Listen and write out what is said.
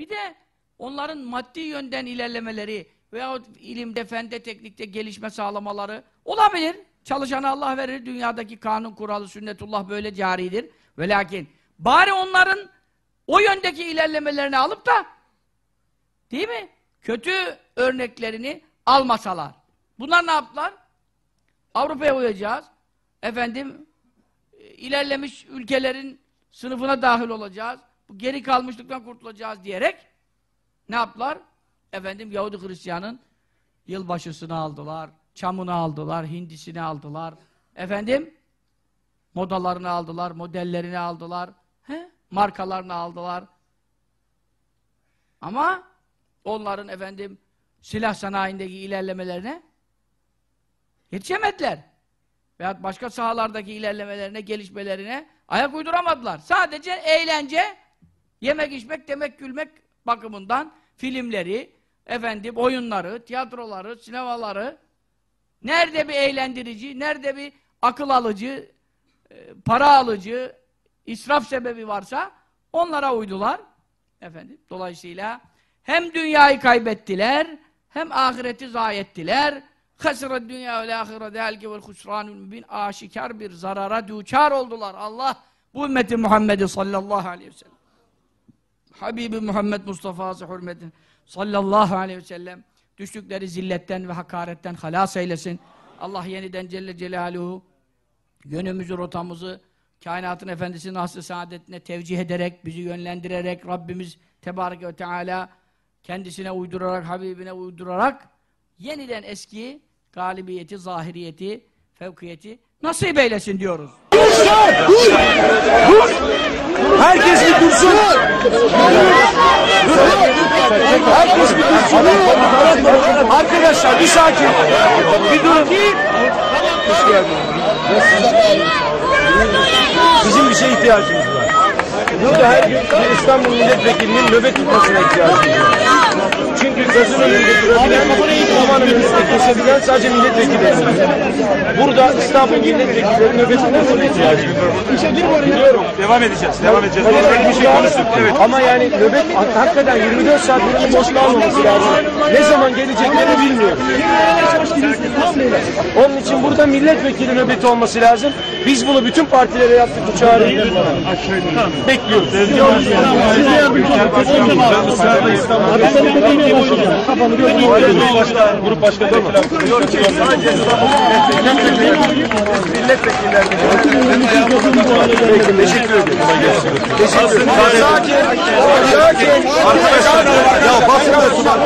Bir de onların maddi yönden ilerlemeleri veyahut ilimde, fende, teknikte gelişme sağlamaları olabilir. Çalışana Allah verir. Dünyadaki kanun, kuralı, sünnetullah böyle caridir. Ve lakin bari onların o yöndeki ilerlemelerini alıp da değil mi? Kötü örneklerini almasalar. Bunlar ne yaptılar? Avrupa'ya uyacağız. Efendim e, ilerlemiş ülkelerin sınıfına dahil olacağız. Bu geri kalmışlıktan kurtulacağız diyerek ne yaptılar? Efendim Yahudi Hristiyan'ın yılbaşısını aldılar, çamını aldılar, hindisini aldılar. Efendim modalarını aldılar, modellerini aldılar, he? markalarını aldılar. Ama onların efendim silah sanayindeki ilerlemelerine yetişemediler. Veyahut başka sahalardaki ilerlemelerine, gelişmelerine ayak uyduramadılar. Sadece eğlence, yemek içmek, demek gülmek bakımından filmleri, efendim oyunları, tiyatroları, sinemaları nerede bir eğlendirici, nerede bir akıl alıcı, e, para alıcı, israf sebebi varsa onlara uydular. Efendim, dolayısıyla hem dünyayı kaybettiler, hem ahireti zayi ettiler. Hasıra dünya ve ahirete helge vel husranul mübin aşikar bir zarara düçar oldular. Allah bu ümmeti Muhammed'i sallallahu aleyhi ve sellem. Habibi Muhammed Mustafa'sı hürmetin sallallahu aleyhi ve sellem düştükleri zilletten ve hakaretten halas eylesin. Allah yeniden Celle Celaluhu yönümüzü, rotamızı kainatın efendisinin aslı saadetine tevcih ederek, bizi yönlendirerek Rabbimiz Tebarek ve Teala kendisine uydurarak, Habibine uydurarak yeniden eski galibiyeti, zahiriyeti, fevkiyeti nasip eylesin diyoruz. Herkes bir dursun. Herkes bir dursun. Arkadaşlar bir sakin. Bir durun. Hoş geldiniz. Bizim bir şeye ihtiyacımız var. Burada her gün İstanbul milletvekilinin nöbet tutmasına ihtiyacımız var. Çünkü gözün önünde durabilen, zamanın kesebilen sadece milletvekilleri. Burada İstanbul milletvekilleri nöbet tutmasına ihtiyacımız var. Biliyorum. Devam edeceğiz. Devam edeceğiz. Hayır, Orada bir şey konuştuk. Evet. Ama yani nöbet hakikaten 24 saat buranın boş kalmaması lazım. Ne zaman geleceklerini bilmiyoruz. Onun için burada milletvekili nöbeti olması lazım. Biz bunu bütün partilere yaptık bu çağrıyı. Bekliyoruz. Grup başkanı Milletvekiller Peki teşekkür ederim. Teşekkür ederim. Sakin. Sakin. Arkadaşlar. Ya basın arkadaşlar.